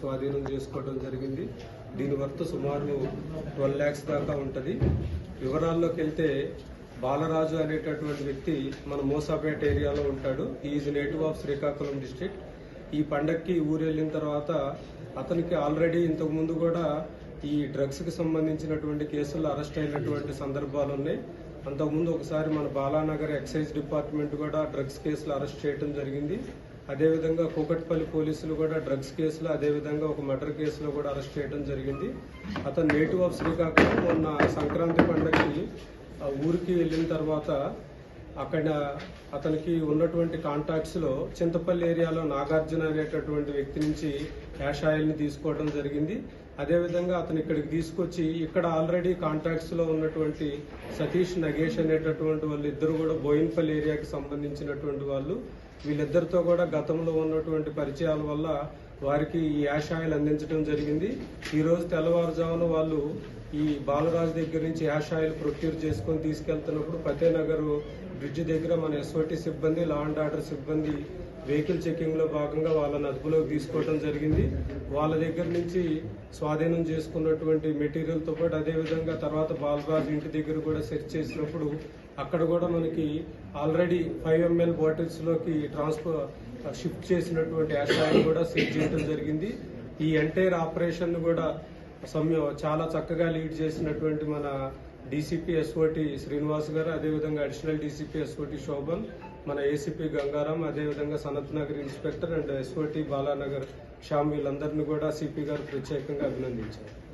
స్వాధీనం చేసుకోవడం జరిగింది. దీని వర్త్ సుమారు ట్వెల్వ్ ల్యాక్స్ దాకా ఉంటుంది. వివరాల్లోకి వెళ్తే బాలరాజు అనేటటువంటి వ్యక్తి మన మోసాపేట ఏరియాలో ఉంటాడు. Is native of Srikakulam district ఈ పండక్కి ఊరు వెళ్ళిన తర్వాత అతనికి ఆల్రెడీ ఇంతకుముందు కూడా ఈ డ్రగ్స్కి సంబంధించినటువంటి కేసుల్లో అరెస్ట్ అయినటువంటి సందర్భాలు ఉన్నాయి. అంతకుముందు ఒకసారి మన బాలానగర్ ఎక్సైజ్ డిపార్ట్మెంట్ కూడా డ్రగ్స్ కేసులు అరెస్ట్ చేయడం జరిగింది. అదేవిధంగా కూకట్పల్లి పోలీసులు కూడా డ్రగ్స్ కేసులో అదేవిధంగా ఒక మర్డర్ కేసులో కూడా అరెస్ట్ చేయడం జరిగింది. అతను నేటివ్ ఆఫ్ శ్రీకాకుళం మొన్న సంక్రాంతి పండుగకి ఆ ఊరికి వెళ్ళిన తర్వాత అక్కడ అతనికి ఉన్నటువంటి కాంటాక్ట్స్లో చింతపల్లి ఏరియాలో నాగార్జున అనేటటువంటి వ్యక్తి నుంచి యాష్ ఆయిల్ని తీసుకోవడం జరిగింది. అదేవిధంగా అతను ఇక్కడికి తీసుకొచ్చి ఇక్కడ ఆల్రెడీ కాంటాక్ట్స్లో ఉన్నటువంటి సతీష్ నగేష్ అనేటటువంటి వాళ్ళు ఇద్దరు కూడా బోయిన్పల్లి ఏరియాకి సంబంధించినటువంటి వాళ్ళు వీళ్ళిద్దరితో కూడా గతంలో ఉన్నటువంటి పరిచయాల వల్ల వారికి ఈ యాష్ ఆయిల్ అందించడం జరిగింది. ఈ రోజు తెల్లవారుజామున వాళ్ళు ఈ బాలరాజు దగ్గర నుంచి యాష్ ఆయిల్ ప్రొక్యూర్ చేసుకొని తీసుకెళ్తున్నప్పుడు ఫతేనగర్ బ్రిడ్జ్ దగ్గర మన ఎస్ఓటి సిబ్బంది లా అండ్ ఆర్డర్ సిబ్బంది వెహికల్ చెకింగ్లో భాగంగా వాళ్ళని అదుపులోకి తీసుకోవడం జరిగింది. వాళ్ళ దగ్గర నుంచి స్వాధీనం చేసుకున్నటువంటి మెటీరియల్తో పాటు అదేవిధంగా తర్వాత బాలరాజు ఇంటి దగ్గర కూడా సెర్చ్ చేసినప్పుడు అక్కడ కూడా మనకి ఆల్రెడీ ఫైవ్ ఎంఎల్ బాటిల్స్లోకి ట్రాన్స్ఫర్ షిఫ్ట్ uh, చేసినటువంటి యాక్షన్ కూడా సీజ్ చేయడం జరిగింది. ఈ ఎంటైర్ ఆపరేషన్ కూడా సమయం చాలా చక్కగా లీడ్ చేసినటువంటి మన డీసీపీ ఎస్ఓటి శ్రీనివాస్ గారు అదేవిధంగా అడిషనల్ డీసీపీ ఎస్ఓటి శోభన్ మన ఏసీపీ గంగారాం అదేవిధంగా Sanath Nagar inspector and SOT Balanagar Shyam వీళ్ళందరినీ కూడా సిపి గారు ప్రత్యేకంగా అభినందించారు.